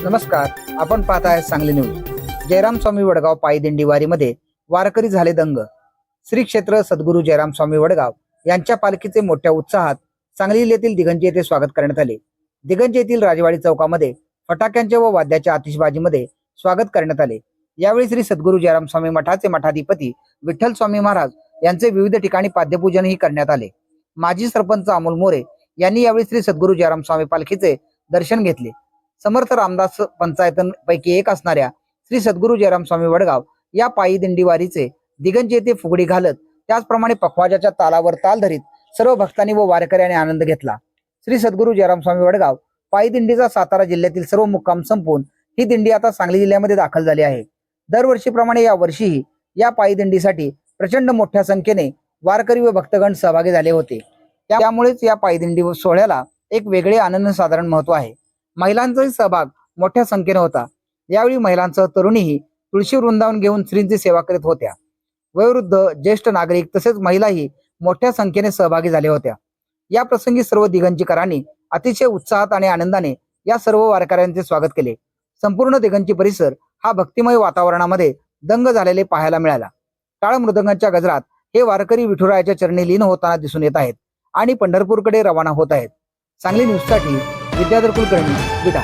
नमस्कार आपण पाहत आहे सांगली न्यूज. जयराम स्वामी वडगाव पायी दिंडी वारीमध्ये वारकरी झाले दंग. श्री क्षेत्र सद्गुरू जयराम स्वामी वडगाव यांच्या पालखीचे मोठ्या उत्साहात सांगली येथील दिगंजी येथे स्वागत करण्यात आले. दिगंजी येथील राजवाडी चौकामध्ये फटाक्यांच्या व वाद्याच्या आतिषबाजीमध्ये स्वागत करण्यात आले. यावेळी श्री सद्गुरू जयराम स्वामी मठाचे मठाधिपती विठ्ठल स्वामी महाराज यांचे विविध ठिकाणी पाद्यपूजनही करण्यात आले. माजी सरपंच अमोल मोरे यांनी यावेळी श्री सद्गुरू जयराम स्वामी पालखीचे दर्शन घेतले. समर्थ रामदास पंचायतपैकी एक असणाऱ्या श्री सद्गुरू जयराम स्वामी वडगाव या पायी दिंडीवारीचे दिगंज येथे फुगडी घालत त्याचप्रमाणे पखवाजाच्या तालावर ताल धरीत सर्व भक्तांनी व वारकऱ्यांनी आनंद घेतला. श्री सद्गुरू जयराम स्वामी वडगाव पायी दिंडीचा सातारा जिल्ह्यातील सर्व मुक्काम संपून ही दिंडी आता सांगली जिल्ह्यामध्ये दाखल झाली आहे. दरवर्षीप्रमाणे या वर्षीही या पायी दिंडीसाठी प्रचंड मोठ्या संख्येने वारकरी व भक्तगण सहभागी झाले होते. त्यामुळेच या पायदिंडी सोहळ्याला एक वेगळे आनंद साधारण महत्त्व आहे. महिलांचाही सहभाग मोठ्या संख्येने होता. यावेळी महिलांसह तरुणीही तुळशी वृंदावन घेऊन श्रींची सेवा करीत होत्या. वयोवृद्ध ज्येष्ठ नागरिक तसेच महिलाही मोठ्या संख्येने सहभागी झाल्या होत्या. या प्रसंगी सर्व दिगंजीकरांनी अतिशय उत्साहात आणि आनंदाने या सर्व वारकऱ्यांचे स्वागत केले. संपूर्ण दिगंजी परिसर हा भक्तिमय वातावरणामध्ये दंग झालेले पाहायला मिळाला. टाळ मृदंगांच्या गजरात हे वारकरी विठुरायाच्या चरणी लीन होताना दिसून येत आहेत आणि पंढरपूरकडे रवाना होत आहेत. सांगली न्यूजसाठी विद्याधर कुलकर्णी विटा.